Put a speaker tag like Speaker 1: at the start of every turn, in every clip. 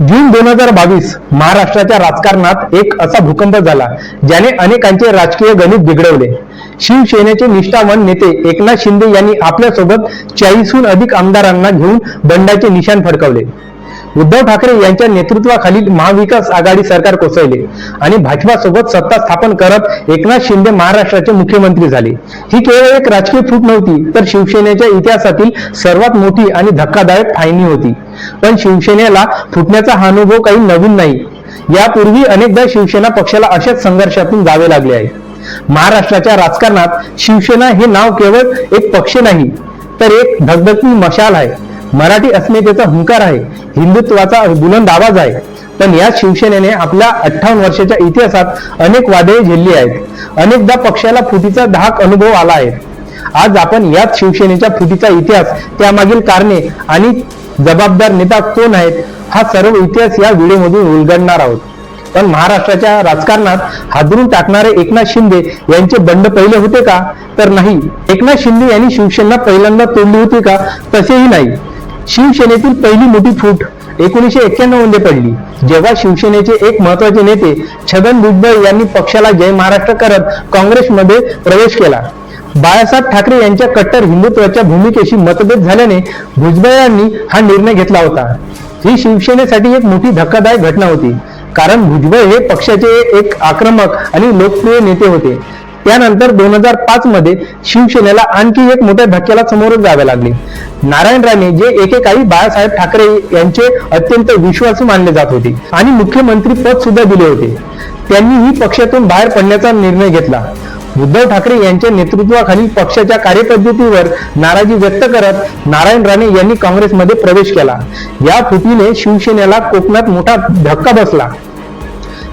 Speaker 1: जून दोन हजार बावीस महाराष्ट्राच्या राजकारणात एक असा भूकंप झाला ज्याने अनेकांचे राजकीय गणित बिघडवले. शिवसेनेचे निष्ठावान नेते एकनाथ शिंदे यांनी आपल्यासोबत चाळीसहून अधिक आमदारांना घेऊन बंडाचे निशाण फडकवले. उद्धव ठाकरे यांच्या नेतृत्वाखालील महाविकास आघाडी सरकार कोसळले आणि भाजपा सोबत सत्ता स्थापन करत एकनाथ शिंदे महाराष्ट्राचे मुख्यमंत्री झाले. ही केवळ एक राजकीय फूट नव्हती तर शिवसेनेच्या इतिहासातील सर्वात मोठी आणि धक्कादायक फायनी होती. पण शिवसेनेला फुटण्याचा हा अनुभव काही नवीन नाही. यापूर्वी अनेकदा शिवसेना पक्षाला अशाच संघर्षातून जावे लागले आहे. महाराष्ट्राच्या राजकारणात शिवसेना हे नाव केवळ एक पक्ष नाही तर एक धगधगती मशाल आहे. मराठी अस्मितेचा हुंकार आहे हिंदुत्वाचा बुलंद आवाज आहे. पण या शिवसेनेने आपल्या अठ्ठावन्न वर्षाच्या इतिहासात अनेक वादळे झेलली आहेत. अनेकदा पक्षाला फुटीचा धाक अनुभव आला आहे. आज आपण याच शिवसेनेच्या फुटीचा इतिहास त्यामागील कारणे आणि जबाबदार नेता कोण आहेत हा सर्व इतिहास या व्हिडिओमधून उलगडणार आहोत. पण महाराष्ट्राच्या राजकारणात हादरून टाकणारे एकनाथ शिंदे यांचे बंड पहिले होते का? तर नाही. एकनाथ शिंदे यांनी शिवसेना पहिल्यांदा तोडली होती का? तसेही नाही. शिवसेनेतील पहिली मोठी फूट एकोणीशे एक्क्याण्णवमध्ये पडली. जेव्हा शिवसेनेचे एक महत्त्वाचे नेते छगन भुजबळ यांनी पक्षाला जय महाराष्ट्र करत काँग्रेसमध्ये प्रवेश केला. बाळासाहेब ठाकरे यांच्या कट्टर हिंदुत्वाच्या भूमिकेशी मतभेद झाल्याने भुजबळ यांनी हा निर्णय घेतला होता. ही शिवसेनेसाठी एक मोठी धक्कादायक घटना होती. कारण भुजबळ हे पक्षाचे एक आक्रमक आणि लोकप्रिय नेते होते. त्यानंतर दोन हजार पाच मध्ये शिवसेनेला आणखी एक मोठ्या धक्क्याला समोर जावे लागले. नारायण राणे जे एकेकाळी बाळासाहेब ठाकरे यांचे अत्यंत विश्वासू मानले जात होते आणि मुख्यमंत्री पद सुद्धा दिले होते. त्यांनीही पक्षातून बाहेर पडण्याचा निर्णय घेतला. उद्धव ठाकरे यांच्या नेतृत्वाखालील पक्षाच्या कार्यपद्धतीवर नाराजी व्यक्त करत नारायण राणे यांनी काँग्रेसमध्ये प्रवेश केला. या फुटीने शिवसेनेला कोकणात मोठा धक्का बसला.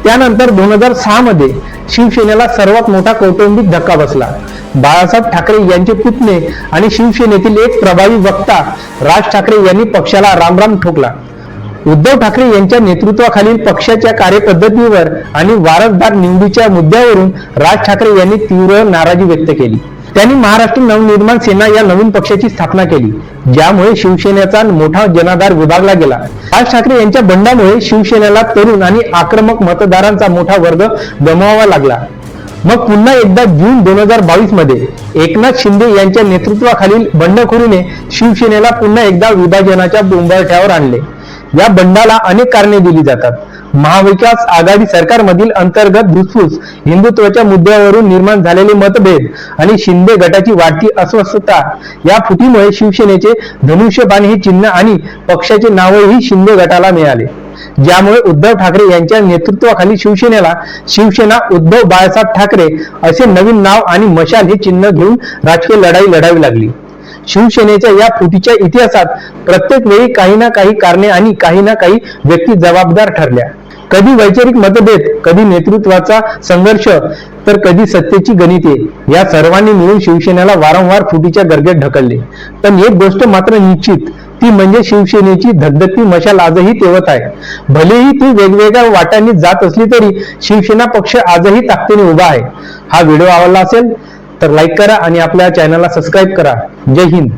Speaker 1: त्यानंतर दोन हजार सहा मध्ये शिवसेनेला सर्वात मोठा कौटुंबिक धक्का बसला. बाळासाहेब ठाकरे यांचे पुतणे आणि शिवसेनेतील एक प्रभावी वक्ता राज ठाकरे यांनी पक्षाला रामराम ठोकला. उद्धव ठाकरे यांच्या नेतृत्वाखालील पक्षाच्या कार्यपद्धतीवर आणि वारसदार निवडीच्या मुद्द्यावरून राज ठाकरे यांनी तीव्र नाराजी व्यक्त केली. त्यांनी महाराष्ट्र नवनिर्माण सेना या नवीन पक्षाची स्थापना केली ज्यामुळे शिवसेनेचा मोठा जनाधार विभागला गेला. राज ठाकरे यांच्या बंडामुळे शिवसेनेला तरुण आणि आक्रमक मतदारांचा मोठा वर्ग गमवावा लागला. मग पुन्हा एकदा जून दोन हजार बावीसमध्ये एकनाथ शिंदे यांच्या नेतृत्वाखालील बंडखोरीने शिवसेनेला पुन्हा एकदा विभाजनाच्या बोंबाळठ्यावर आणले. या बंडाला अनेक कारणे दिली जातात. महाविकास आघाडी सरकारमधील अंतर्गत धुसफूस हिंदुत्वाच्या मुद्द्यावरून निर्माण झालेले मतभेद आणि शिंदे गटाची वाढती अस्वस्थता या फुटीमुळे शिवसेनेचे धनुष्यबाण हे चिन्ह आणि पक्षाचे नावही शिंदे गटाला मिळाले. ज्यामुळे उद्धव ठाकरे यांच्या नेतृत्वाखाली शिवसेनेला शिवसेना उद्धव बाळासाहेब ठाकरे असे नवीन नाव आणि मशाल हे चिन्ह घेऊन राजकीय लढाई लढावी लागली. शिवसेनेच्या या फुटीच्या इतिहासात प्रत्येक वेळी काही ना काही कारणे आणि काही ना काही व्यक्ती जबाबदार ठरल्या. कधी वैचारिक मतभेद कधी नेतृत्वाचा संघर्ष तर कधी सत्तेची गणिते या सर्वांनी मिळून शिवसेनेला वारंवार फुटीच्या गर्गेत ढकलले. पण एक गोष्ट मात्र निश्चित ती म्हणजे शिवसेनेची धगधगती मशाल आजही तेवत आहे. भलेही ती वेगवेगळ्या वाटांनी जात असली तरी शिवसेना पक्ष आजही ताकदीने उभा आहे. हा व्हिडिओ आवडला असेल तर लाईक करा आणि आपल्या चॅनलला सबस्क्राईब करा. जय हिंद.